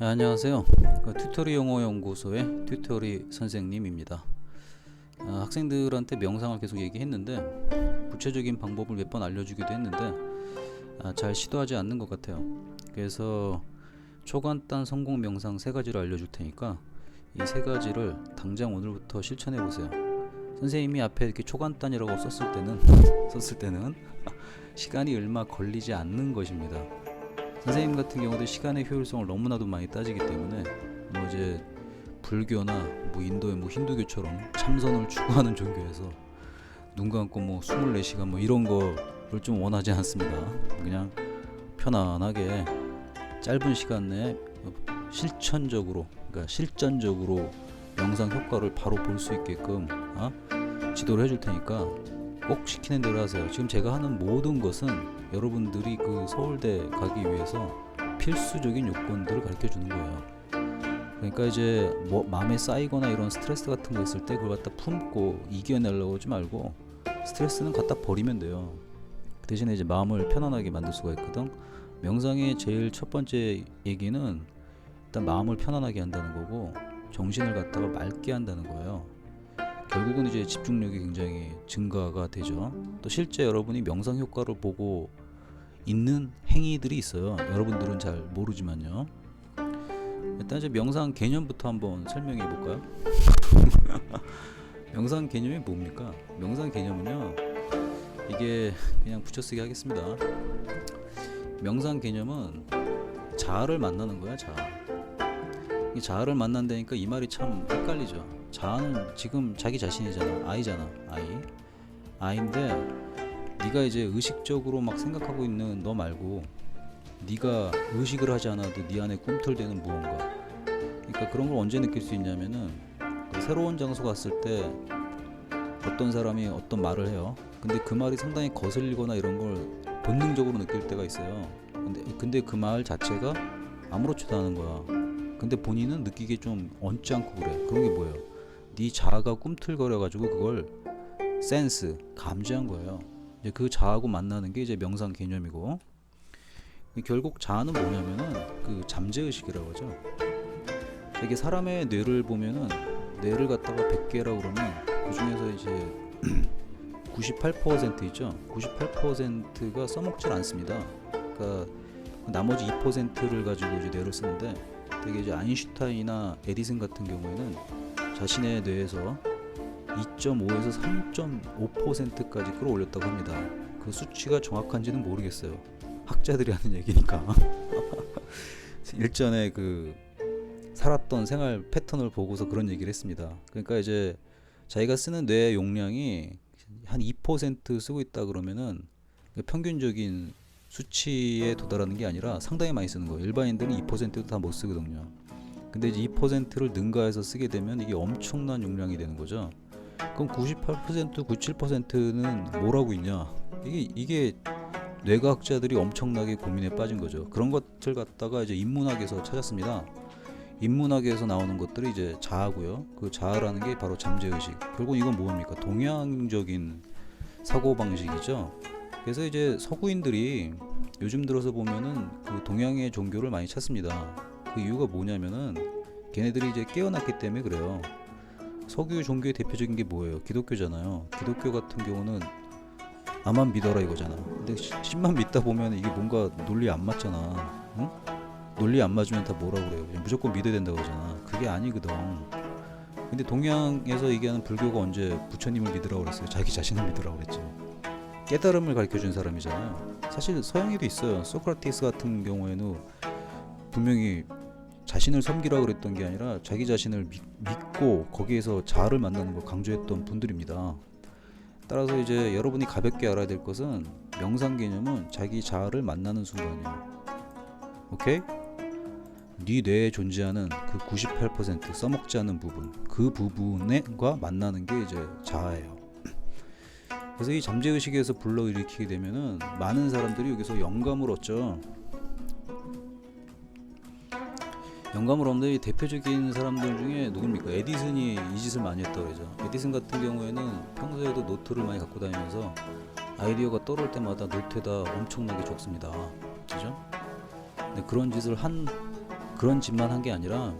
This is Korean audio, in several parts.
네, 안녕하세요. 그 튜토리 영어 연구소의 튜토리 선생님입니다. 아, 학생들한테 명상을 계속 얘기했는데 구체적인 방법을 몇 번 알려주기도 했는데 아, 잘 시도하지 않는 것 같아요. 그래서 초간단 성공 명상 세 가지를 알려줄 테니까 이 세 가지를 당장 오늘부터 실천해 보세요. 선생님이 앞에 이렇게 초간단이라고 썼을 때는 썼을 때는 시간이 얼마 걸리지 않는 것입니다. 선생님 같은 경우도 시간의 효율성을 너무나도 많이 따지기 때문에 뭐 이제 불교나 뭐 인도의 뭐 힌두교처럼 참선을 추구하는 종교에서 눈 감고 뭐 24시간 뭐 이런 거를 좀 원하지 않습니다. 그냥 편안하게 짧은 시간 내에 실천적으로 그러니까 실전적으로 영상 효과를 바로 볼 수 있게끔 어? 지도를 해줄 테니까 꼭 시키는 대로 하세요. 지금 제가 하는 모든 것은 여러분들이 그 서울대 가기 위해서 필수적인 요건들을 가르쳐 주는 거예요. 그러니까 이제 뭐 마음에 쌓이거나 이런 스트레스 같은 거 있을 때 그걸 갖다 품고 이겨내려고 하지 말고 스트레스는 갖다 버리면 돼요. 그 대신에 이제 마음을 편안하게 만들 수가 있거든. 명상의 제일 첫 번째 얘기는 일단 마음을 편안하게 한다는 거고 정신을 갖다가 맑게 한다는 거예요. 결국은 이제 집중력이 굉장히 증가가 되죠. 또 실제 여러분이 명상 효과를 보고 있는 행위들이 있어요. 여러분들은 잘 모르지만요. 일단 이제 명상 개념부터 한번 설명해 볼까요? 명상 개념이 뭡니까? 명상 개념은요. 이게 그냥 붙여쓰기 하겠습니다. 명상 개념은 자아를 만나는 거야, 자아. 이 자아를 만난다니까 이 말이 참 헷갈리죠. 자아는 지금 자기 자신이잖아, 아이잖아, 아이. 아이인데 네가 이제 의식적으로 막 생각하고 있는 너 말고 네가 의식을 하지 않아도 네 안에 꿈틀대는 무언가. 그러니까 그런 걸 언제 느낄 수 있냐면은 그 새로운 장소 갔을 때 어떤 사람이 어떤 말을 해요. 근데 그 말이 상당히 거슬리거나 이런 걸 본능적으로 느낄 때가 있어요. 근데 근데 그 말 자체가 아무렇지도 않은 거야. 근데 본인은 느끼기 좀 얹지 않고 그래. 그런 게 뭐예요? 네 자아가 꿈틀거려 가지고 그걸 센스, 감지한 거예요. 이제 그 자아하고 만나는 게 이제 명상 개념이고 결국 자아는 뭐냐면은 그 잠재 의식이라고 하죠. 이게 사람의 뇌를 보면은 뇌를 갖다가 100개라고 그러면 그 중에서 이제 98% 있죠. 98%가 써먹질 않습니다. 그러니까 나머지 2%를 가지고 이제 뇌를 쓰는데 되게 이제 아인슈타인이나 에디슨 같은 경우에는 자신의 뇌에서 2.5에서 3.5%까지 끌어올렸다고 합니다. 그 수치가 정확한지는 모르겠어요. 학자들이 하는 얘기니까. 일전에 그 살았던 생활 패턴을 보고서 그런 얘기를 했습니다. 그러니까 이제 자기가 쓰는 뇌 용량이 한 2% 쓰고 있다 그러면은 평균적인 수치에 도달하는 게 아니라 상당히 많이 쓰는 거예요. 일반인들은 2%도 다 못 쓰거든요. 근데 이제 2%를 능가해서 쓰게 되면 이게 엄청난 용량이 되는 거죠. 그럼 98%, 97%는 뭐라고 있냐? 이게 이게 뇌과학자들이 엄청나게 고민에 빠진 거죠. 그런 것들 갖다가 이제 인문학에서 찾았습니다. 인문학에서 나오는 것들이 이제 자아고요. 그 자아라는 게 바로 잠재의식. 결국 이건 뭡니까? 동양적인 사고 방식이죠. 그래서 이제 서구인들이 요즘 들어서 보면은 그 동양의 종교를 많이 찾습니다. 그 이유가 뭐냐면은 걔네들이 이제 깨어났기 때문에 그래요. 석유 종교의 대표적인 게 뭐예요? 기독교잖아요. 기독교 같은 경우는 나만 믿어라 이거잖아. 근데 시- 신만 믿다 보면 이게 뭔가 논리 안 맞잖아. 응? 논리 안 맞으면 다 뭐라 그래요? 그냥 무조건 믿어야 된다고 그러잖아. 그게 아니거든. 근데 동양에서 얘기하는 불교가 언제 부처님을 믿으라고 그랬어요? 자기 자신을 믿으라고 그랬지. 깨달음을 가르쳐 준 사람이잖아요. 사실 서양에도 있어요. 소크라테스 같은 경우에는 분명히 자신을 섬기라고 그랬던 게 아니라 자기 자신을 믿, 믿고 거기에서 자아를 만나는 걸 강조했던 분들입니다. 따라서 이제 여러분이 가볍게 알아야 될 것은 명상 개념은 자기 자아를 만나는 순간이에요. 오케이? 네 뇌에 존재하는 그 98% 써먹지 않은 부분 그 부분과 만나는 게 이제 자아예요. 그래서 이 잠재의식에서 불러일으키게 되면은 많은 사람들이 여기서 영감을 얻죠. 영감을 이 대표적인 사람들 중에 누굽니까? 에디슨이 이 짓을 많이 했다고 그러죠. 에디슨 같은 경우에는 평소에도 노트를 많이 갖고 다니면서 아이디어가 떠오를 때마다 노트에다 엄청나게 적습니다. 그죠? 근데 그런 짓을 한 그런 짓만 한 게 아니라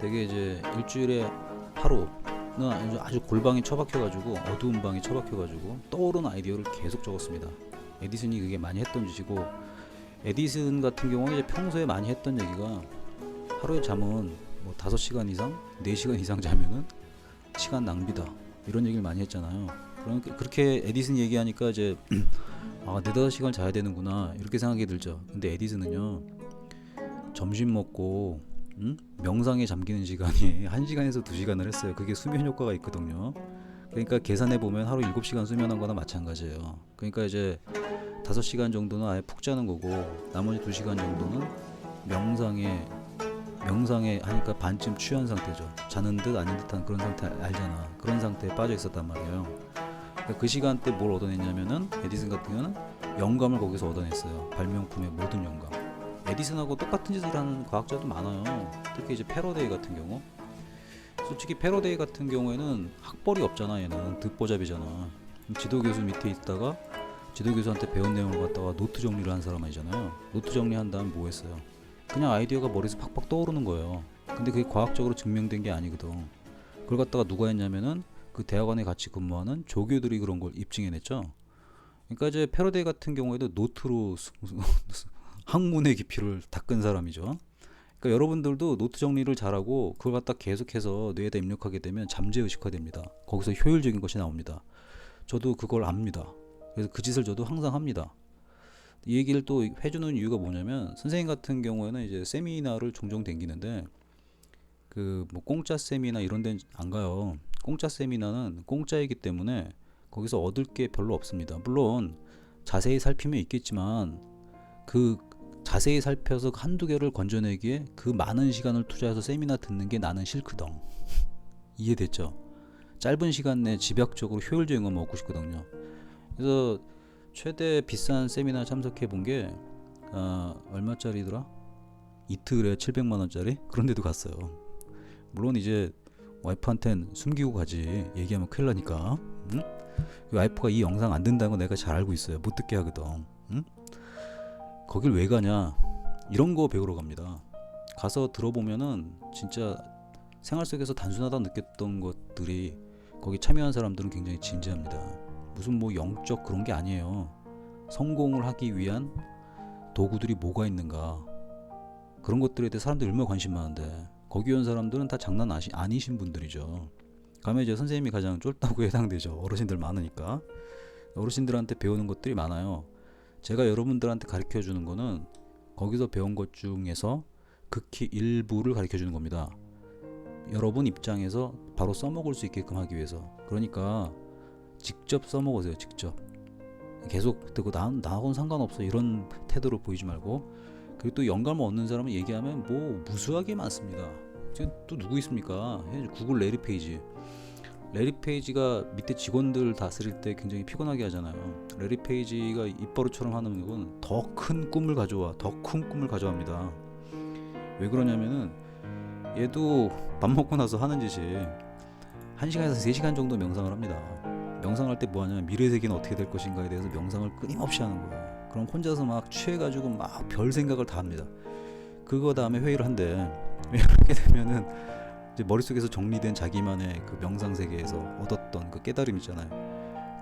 되게 이제 일주일에 하루는 아주, 골방에 처박혀가지고 어두운 방에 처박혀가지고 떠오르는 아이디어를 계속 적었습니다. 에디슨이 그게 많이 했던 짓이고 에디슨 같은 경우는 이제 평소에 많이 했던 얘기가 하루에 잠은 뭐 5시간 이상, 4시간 이상 자면은 시간 낭비다. 이런 얘기를 많이 했잖아요. 그러니까 그렇게 에디슨 얘기하니까 이제 아, 4, 5시간 자야 되는구나. 이렇게 생각이 들죠. 근데 에디슨은요. 점심 먹고 음? 명상에 잠기는 시간이 1시간에서 2시간을 했어요. 그게 수면 효과가 있거든요. 그러니까 계산해 보면 하루 7시간 수면한 거나 마찬가지예요. 그러니까 이제 5시간 정도는 아예 푹 자는 거고 나머지 2시간 정도는 명상에 명상에 하니까 반쯤 취한 상태죠. 자는 듯 아닌 듯한 그런 상태 알잖아. 그런 상태에 빠져 있었단 말이에요. 그러니까 그 시간대 뭘 얻어냈냐면은 에디슨 같은 경우는 영감을 거기서 얻어냈어요. 발명품의 모든 영감. 에디슨하고 똑같은 짓을 하는 과학자도 많아요. 특히 이제 패러데이 같은 경우. 솔직히 패러데이 같은 경우에는 학벌이 없잖아. 얘는 듣보잡이잖아. 지도 교수 밑에 있다가 지도 교수한테 배운 내용을 갖다가 노트 정리를 한 사람 아니잖아요. 노트 정리한 다음 뭐 했어요? 그냥 아이디어가 머리에서 팍팍 떠오르는 거예요. 근데 그게 과학적으로 증명된 게 아니거든. 그걸 갖다가 누가 했냐면은 그 대학원에 같이 근무하는 조교들이 그런 걸 입증해냈죠. 그러니까 이제 패러데이 같은 경우에도 노트로 학문의 깊이를 닦은 사람이죠. 그러니까 여러분들도 노트 정리를 잘하고 그걸 갖다 계속해서 뇌에다 입력하게 되면 잠재 의식화됩니다. 거기서 효율적인 것이 나옵니다. 저도 그걸 압니다. 그래서 그 짓을 저도 항상 합니다. 이 얘기를 또 해주는 이유가 뭐냐면 선생님 같은 경우에는 이제 세미나를 종종 댕기는데 그 뭐 공짜 세미나 이런 데는 안 가요. 공짜 세미나는 공짜이기 때문에 거기서 얻을 게 별로 없습니다. 물론 자세히 살피면 있겠지만 그 자세히 살펴서 한두 개를 건져내기에 그 많은 시간을 투자해서 세미나 듣는 게 나는 싫거든. 이해됐죠? 짧은 시간 내에 집약적으로 효율적인 거 먹고 싶거든요. 그래서 최대 비싼 세미나 참석해 본게 어, 얼마짜리더라? 이틀에 700만 원짜리 그런 데도 갔어요. 물론 이제 와이프한텐 숨기고 가지 얘기하면 큰일 나니까. 응? 그 와이프가 이 영상 안 된다는 거 내가 잘 알고 있어요. 못 듣게 하거든. 응? 거길 왜 가냐? 이런 거 배우러 갑니다. 가서 들어보면은 진짜 생활 속에서 단순하다 느꼈던 것들이 거기 참여한 사람들은 굉장히 진지합니다. 무슨 뭐 영적 그런 게 아니에요. 성공을 하기 위한 도구들이 뭐가 있는가 그런 것들에 대해 사람들이 얼마나 관심 많은데 거기 온 사람들은 다 장난 아시, 아니신 분들이죠. 가면 이제 선생님이 가장 쫄다고 해당되죠. 어르신들 많으니까 어르신들한테 배우는 것들이 많아요. 제가 여러분들한테 가르쳐 주는 거는 거기서 배운 것 중에서 극히 일부를 가르쳐 주는 겁니다. 여러분 입장에서 바로 써먹을 수 있게끔 하기 위해서. 그러니까 직접 써먹으세요. 직접. 계속 듣고 나, 나하고는 상관없어 이런 태도를 보이지 말고 그리고 또 영감을 얻는 사람은 얘기하면 뭐 무수하게 많습니다. 지금 또 누구 있습니까? 구글 레리 페이지. 레리 페이지가 밑에 직원들 다스릴 때 굉장히 피곤하게 하잖아요. 레리 페이지가 입버릇처럼 하는 건 더 큰 꿈을 가져와, 더 큰 꿈을 가져옵니다. 왜 그러냐면은 얘도 밥 먹고 나서 하는 짓이 1시간에서 3시간 정도 명상을 합니다. 명상할 때 뭐 하냐면 미래 세계는 어떻게 될 것인가에 대해서 명상을 끊임없이 하는 거예요. 그럼 혼자서 막 취해가지고 막 별 생각을 다 합니다. 그거 다음에 회의를 한대. 이렇게 되면은 이제 머릿속에서 정리된 자기만의 그 명상 세계에서 얻었던 그 깨달음 있잖아요.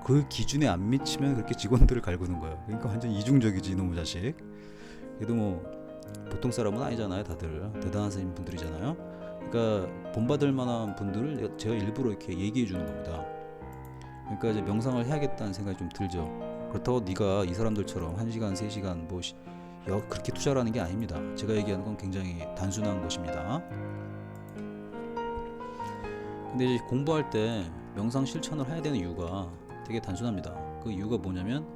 그 기준에 안 미치면 그렇게 직원들을 갈구는 거예요. 그러니까 완전 이중적이지 이놈의 자식. 그래도 뭐 보통 사람은 아니잖아요, 다들 대단하신 분들이잖아요. 그러니까 본받을 만한 분들을 제가 일부러 이렇게 얘기해 주는 겁니다. 그러니까 이제 명상을 해야겠다는 생각이 좀 들죠. 그렇다고 네가 이 사람들처럼 1시간, 3시간 뭐 그렇게 투자를 하는 게 아닙니다. 제가 얘기하는 건 굉장히 단순한 것입니다. 근데 이제 공부할 때 명상 실천을 해야 되는 이유가 되게 단순합니다. 그 이유가 뭐냐면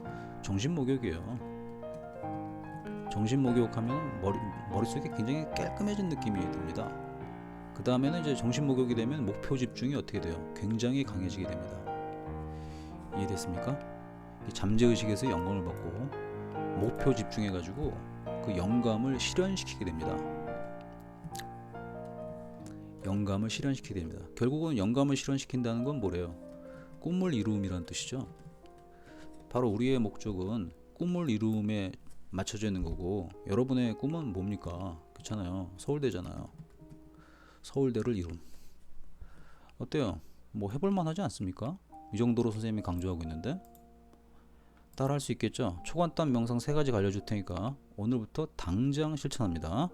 정신 목욕이에요. 정신 목욕하면 머리 머릿속이 굉장히 깔끔해진 느낌이 듭니다. 그 다음에는 이제 정신 목욕이 되면 목표 집중이 어떻게 돼요? 굉장히 강해지게 됩니다. 이해됐습니까? 이 잠재 의식에서 영감을 받고 목표 집중해 가지고 그 영감을 실현시키게 됩니다. 영감을 실현시키게 됩니다. 결국은 영감을 실현시킨다는 건 뭐래요? 꿈을 이루음이라는 뜻이죠. 바로 우리의 목적은 꿈을 이루음에 맞춰져 있는 거고 여러분의 꿈은 뭡니까? 그렇잖아요. 서울대잖아요. 서울대를 이룬. 어때요? 뭐 해볼 만 하지 않습니까? 이 정도로 선생님이 강조하고 있는데 따라 할 수 있겠죠? 초간단 명상 세 가지 알려줄 테니까 오늘부터 당장 실천합니다.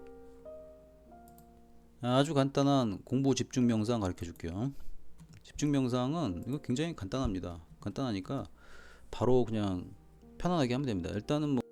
아주 간단한 공부 집중 명상 가르쳐 줄게요. 집중 명상은 이거 굉장히 간단합니다. 간단하니까 바로 그냥 편안하게 하면 됩니다. 일단은 뭐